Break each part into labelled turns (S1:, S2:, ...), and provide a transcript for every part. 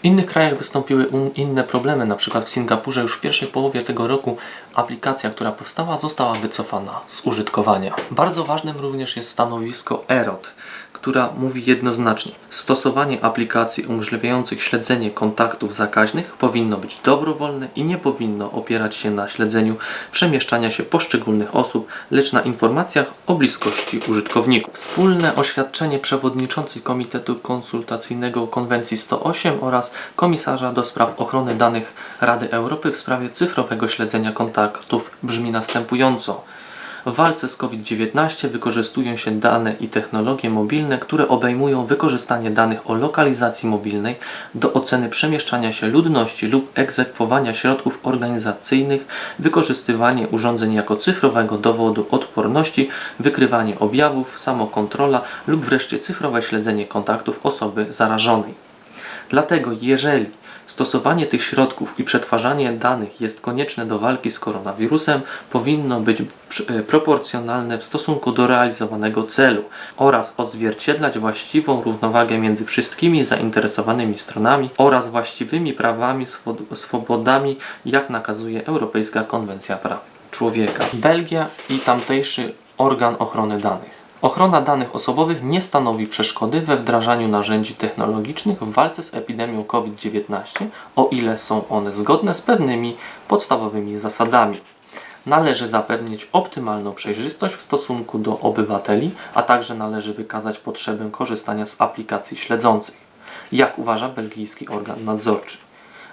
S1: W innych krajach wystąpiły un- inne problemy, przykład w Singapurze już w pierwszej połowie tego roku aplikacja, która powstała, została wycofana z użytkowania. Bardzo ważnym również jest stanowisko EROT, która mówi jednoznacznie: stosowanie aplikacji umożliwiających śledzenie kontaktów zakaźnych powinno być dobrowolne i nie powinno opierać się na śledzeniu przemieszczania się poszczególnych osób, lecz na informacjach o bliskości użytkowników. Wspólne oświadczenie przewodniczącej Komitetu Konsultacyjnego Konwencji 108 oraz komisarza do spraw ochrony danych Rady Europy w sprawie cyfrowego śledzenia kontaktów brzmi następująco. W walce z COVID-19 wykorzystują się dane i technologie mobilne, które obejmują wykorzystanie danych o lokalizacji mobilnej do oceny przemieszczania się ludności lub egzekwowania środków organizacyjnych, wykorzystywanie urządzeń jako cyfrowego dowodu odporności, wykrywanie objawów, samokontrola lub wreszcie cyfrowe śledzenie kontaktów osoby zarażonej. Dlatego jeżeli stosowanie tych środków i przetwarzanie danych jest konieczne do walki z koronawirusem, powinno być e, proporcjonalne w stosunku do realizowanego celu oraz odzwierciedlać właściwą równowagę między wszystkimi zainteresowanymi stronami oraz właściwymi prawami, swobodami, jak nakazuje Europejska Konwencja Praw Człowieka. Belgia i tamtejszy organ ochrony danych. Ochrona danych osobowych nie stanowi przeszkody we wdrażaniu narzędzi technologicznych w walce z epidemią COVID-19, o ile są one zgodne z pewnymi podstawowymi zasadami. Należy zapewnić optymalną przejrzystość w stosunku do obywateli, a także należy wykazać potrzebę korzystania z aplikacji śledzących, jak uważa belgijski organ nadzorczy.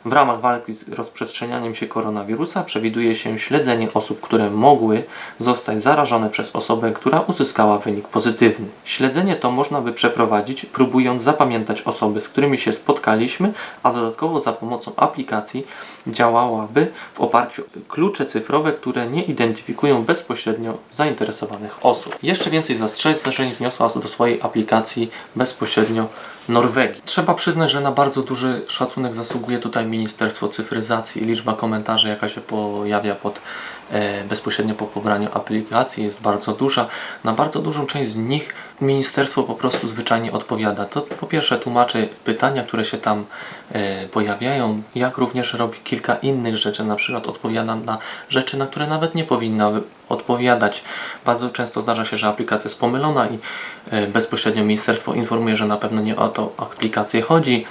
S1: W ramach walki z rozprzestrzenianiem się koronawirusa przewiduje się śledzenie osób, które mogły zostać zarażone przez osobę, która uzyskała wynik pozytywny. Śledzenie to można by przeprowadzić, próbując zapamiętać osoby, z którymi się spotkaliśmy, a dodatkowo za pomocą aplikacji działałaby w oparciu o klucze cyfrowe, które nie identyfikują bezpośrednio zainteresowanych osób. Jeszcze więcej zastrzeżeń wniosła do swojej aplikacji bezpośrednio Norwegii. Trzeba przyznać, że na bardzo duży szacunek zasługuje tutaj Ministerstwo Cyfryzacji i liczba komentarzy, jaka się pojawia pod, e, bezpośrednio po pobraniu aplikacji jest bardzo duża. Na bardzo dużą część z nich ministerstwo po prostu zwyczajnie odpowiada. To po pierwsze tłumaczy pytania, które się tam e, pojawiają, jak również robi kilka innych rzeczy, na przykład odpowiada na rzeczy, na które nawet nie powinna odpowiadać. Bardzo często zdarza się, że aplikacja jest pomylona i e, bezpośrednio ministerstwo informuje, że na pewno nie o tą aplikację chodzi.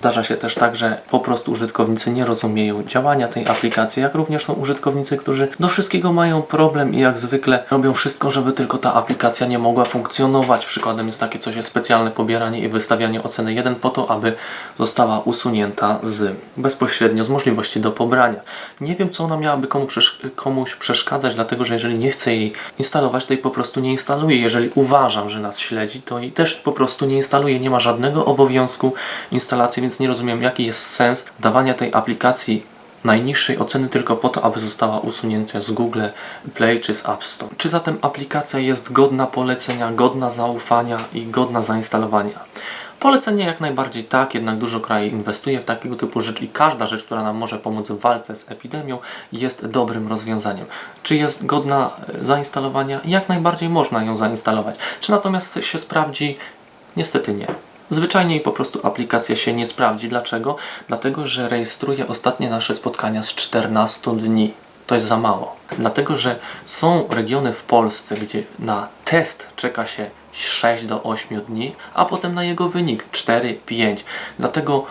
S1: Zdarza się też tak, że po prostu użytkownicy nie rozumieją działania tej aplikacji, jak również są użytkownicy, którzy do wszystkiego mają problem i jak zwykle robią wszystko, żeby tylko ta aplikacja nie mogła funkcjonować. Przykładem jest takie coś, jest specjalne pobieranie i wystawianie oceny 1 po to, aby została usunięta z bezpośrednio z możliwości do pobrania. Nie wiem, co ona miałaby komuś przeszkadzać, dlatego że jeżeli nie chcę jej instalować, to jej po prostu nie instaluję. Jeżeli uważam, że nas śledzi, to jej też po prostu nie instaluję. Nie ma żadnego obowiązku instalacji, więc nie rozumiem, jaki jest sens dawania tej aplikacji najniższej oceny tylko po to, aby została usunięta z Google Play czy z App Store. Czy zatem aplikacja jest godna polecenia, godna zaufania i godna zainstalowania? Polecenie jak najbardziej tak, jednak dużo krajów inwestuje w takiego typu rzecz i każda rzecz, która nam może pomóc w walce z epidemią, jest dobrym rozwiązaniem. Czy jest godna e, zainstalowania? Jak najbardziej można ją zainstalować. Czy natomiast się sprawdzi? Niestety nie. Zwyczajnie i po prostu aplikacja się nie sprawdzi. Dlaczego? Dlatego, że rejestruje ostatnie nasze spotkania z 14 dni. To jest za mało. Dlatego, że są regiony w Polsce, gdzie na test czeka się 6 do 8 dni, a potem na jego wynik 4-5. Dlatego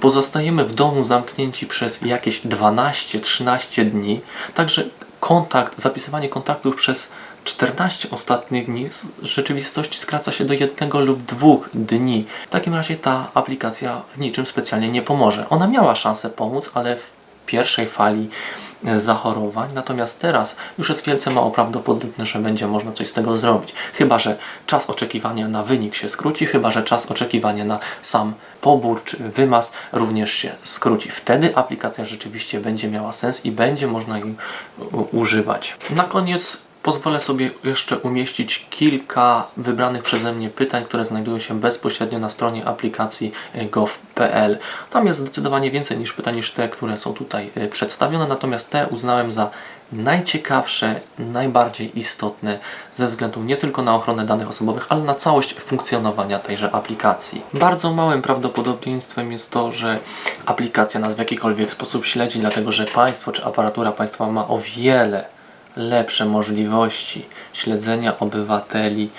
S1: pozostajemy w domu zamknięci przez jakieś 12-13 dni. Także kontakt, zapisywanie kontaktów przez 14 ostatnich dni z rzeczywistości skraca się do jednego lub dwóch dni. W takim razie ta aplikacja w niczym specjalnie nie pomoże. Ona miała szansę pomóc, ale w pierwszej fali e, zachorowań, natomiast teraz już jest wielce mało prawdopodobne, że będzie można coś z tego zrobić. Chyba, że czas oczekiwania na wynik się skróci, chyba, że czas oczekiwania na sam pobór czy wymaz również się skróci. Wtedy aplikacja rzeczywiście będzie miała sens i będzie można jej używać. Na koniec Pozwolę sobie jeszcze umieścić kilka wybranych przeze mnie pytań, które znajdują się bezpośrednio na stronie aplikacji e, gov.pl. Tam jest zdecydowanie więcej niż pytań niż te, które są tutaj e, przedstawione, natomiast te uznałem za najciekawsze, najbardziej istotne ze względu nie tylko na ochronę danych osobowych, ale na całość funkcjonowania tejże aplikacji. Bardzo małym prawdopodobieństwem jest to, że aplikacja nas w jakikolwiek sposób śledzi, dlatego że państwo czy aparatura państwa ma o wiele lepsze możliwości śledzenia obywateli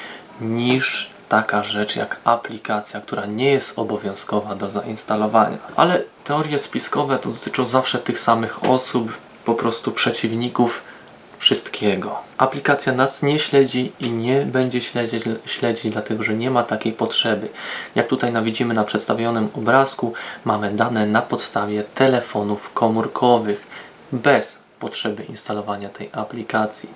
S1: niż taka rzecz jak aplikacja, która nie jest obowiązkowa do zainstalowania. Ale teorie spiskowe to dotyczą zawsze tych samych osób, po prostu przeciwników wszystkiego. Aplikacja nas nie śledzi i nie będzie śledzić, śledzić, dlatego że nie ma takiej potrzeby. Jak tutaj widzimy na przedstawionym obrazku, mamy dane na podstawie telefonów komórkowych bez potrzeby instalowania tej aplikacji.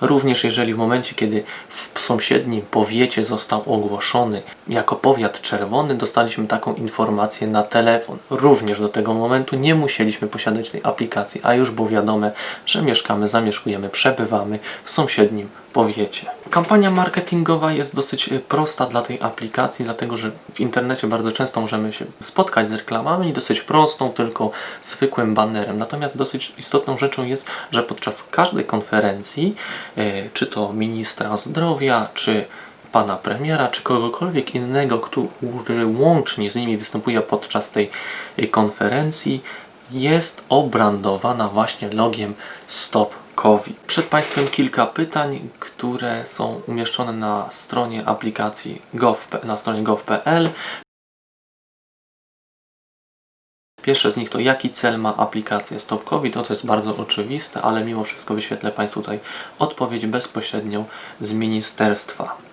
S1: Również jeżeli w momencie, kiedy w sąsiednim powiecie został ogłoszony jako powiat czerwony, dostaliśmy taką informację na telefon. Również do tego momentu nie musieliśmy posiadać tej aplikacji, a już było wiadome, że mieszkamy, zamieszkujemy, przebywamy w sąsiednim powiecie. Kampania marketingowa jest dosyć y, prosta dla tej aplikacji, dlatego że w internecie bardzo często możemy się spotkać z reklamami dosyć prostą, tylko zwykłym banerem. Natomiast dosyć istotną rzeczą jest, że podczas każdej konferencji, y, czy to ministra zdrowia, czy pana premiera, czy kogokolwiek innego, który łącznie z nimi występuje podczas tej y, konferencji, jest obrandowana właśnie logiem Stop Przed Państwem kilka pytań, które są umieszczone na stronie aplikacji gov, na stronie gov.pl. Pierwsze z nich to jaki cel ma aplikacja Stop COVID? To, to jest bardzo oczywiste, ale mimo wszystko wyświetlę Państwu tutaj odpowiedź bezpośrednią z ministerstwa.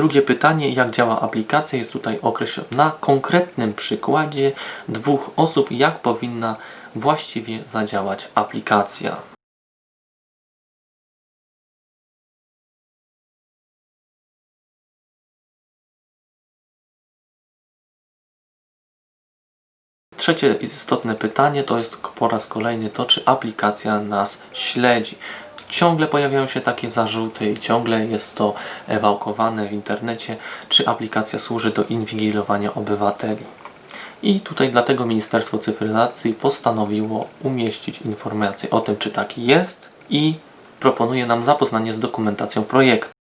S1: Drugie pytanie, jak działa aplikacja, jest tutaj określone na konkretnym przykładzie dwóch osób, jak powinna właściwie zadziałać aplikacja. Trzecie istotne pytanie to jest po raz kolejny to, czy aplikacja nas śledzi. Ciągle pojawiają się takie zarzuty i ciągle jest to ewałkowane w internecie, czy aplikacja służy do inwigilowania obywateli. I tutaj dlatego Ministerstwo Cyfryzacji postanowiło umieścić informację o tym, czy tak jest i proponuje nam zapoznanie z dokumentacją projektu.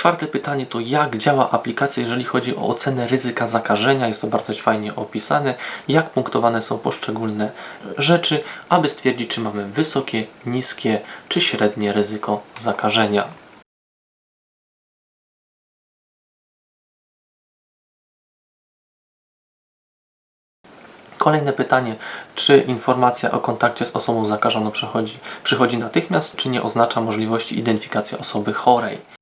S1: Czwarte pytanie to jak działa aplikacja, jeżeli chodzi o ocenę ryzyka zakażenia. Jest to bardzo fajnie opisane, jak punktowane są poszczególne rzeczy, aby stwierdzić, czy mamy wysokie, niskie czy średnie ryzyko zakażenia. Kolejne pytanie, czy informacja o kontakcie z osobą zakażoną przychodzi, przychodzi natychmiast, czy nie oznacza możliwości identyfikacji osoby chorej?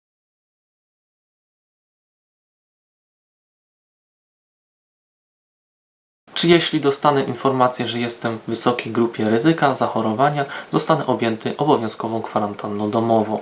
S1: Czy jeśli dostanę informację, że jestem w wysokiej grupie ryzyka zachorowania, zostanę objęty obowiązkową kwarantanną domową?